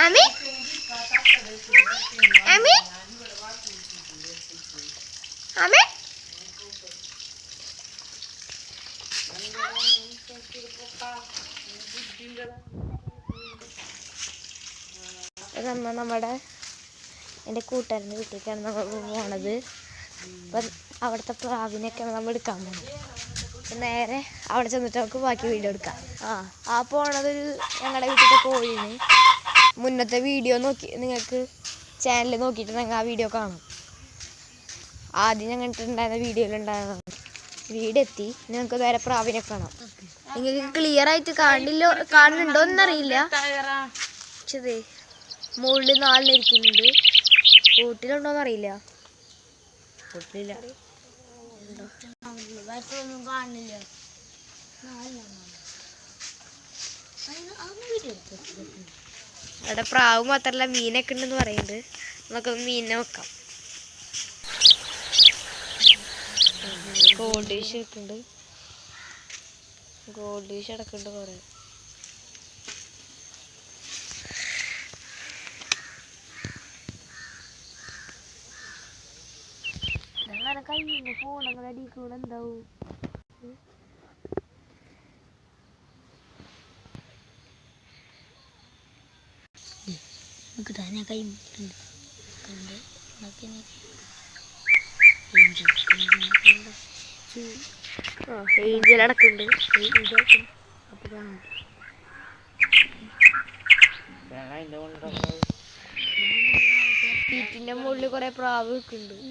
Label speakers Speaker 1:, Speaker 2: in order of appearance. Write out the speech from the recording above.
Speaker 1: আমি আমি আমি ഇതന്ന് നമ്മുടെ എന്റെ കൂട്ടുകാരന്റെ വീട്ടിലേക്കാണ് നമ്മൾ പോണത്. അപ്പം അവിടുത്തെ പ്രാവിനെയൊക്കെയാണ് നമ്മൾ എടുക്കാൻ പോകുന്നത് നേരെ അവിടെ ചെന്നിട്ട് നമുക്ക് ബാക്കി വീഡിയോ എടുക്കാം. ആ ആ പോണതൊരു ഞങ്ങളുടെ വീട്ടിലത്തെ കോഴിന് മുന്നത്തെ വീഡിയോ നോക്കി നിങ്ങൾക്ക് ചാനൽ നോക്കിയിട്ട് നിങ്ങൾ ആ വീഡിയോ കാണാം. ആദ്യം ഞങ്ങൾക്ക് ഉണ്ടായിരുന്ന വീഡിയോയിലുണ്ടായിരുന്ന വീടെത്തി നിങ്ങൾക്ക് വേറെ പ്രാവിനെ കാണാം. നിങ്ങൾക്ക് ക്ലിയർ ആയിട്ട് കാണില്ലോ കാണുന്നുണ്ടോ എന്നറിയില്ല. പക്ഷേ മുകളിൽ നാലിനിരിക്കുന്നുണ്ട് കൂട്ടിലുണ്ടോന്ന് അറിയില്ല കൂട്ടിലില്ല.
Speaker 2: കാണില്ല
Speaker 1: അവിടെ പ്രാവ് മാത്രല്ല മീനൊക്കെ ഉണ്ടെന്ന് പറയുന്നത്. നമുക്ക് മീനെ വെക്കാം ഗോൾഡ് ഫിഷ് ഇട്ടുണ്ട് ഗോൾഡ് ഫിഷ് അടക്കുന്നുണ്ട് കുറെ അങ്ങനെ കയ്യുമ്പോ ഫോണൊക്കെ അടിക്കൂടെ
Speaker 2: നമുക്ക് തന്നെ കൈ മുട്ടുണ്ട് കണ്ട്
Speaker 1: ആ ഏഞ്ചൽ അടക്കുന്നുണ്ട്
Speaker 2: അപ്പോൾ കാണാം
Speaker 1: വീട്ടിന്റെ മുകളിൽ കുറേ പ്രാവ് നിൽക്കുന്നുണ്ട്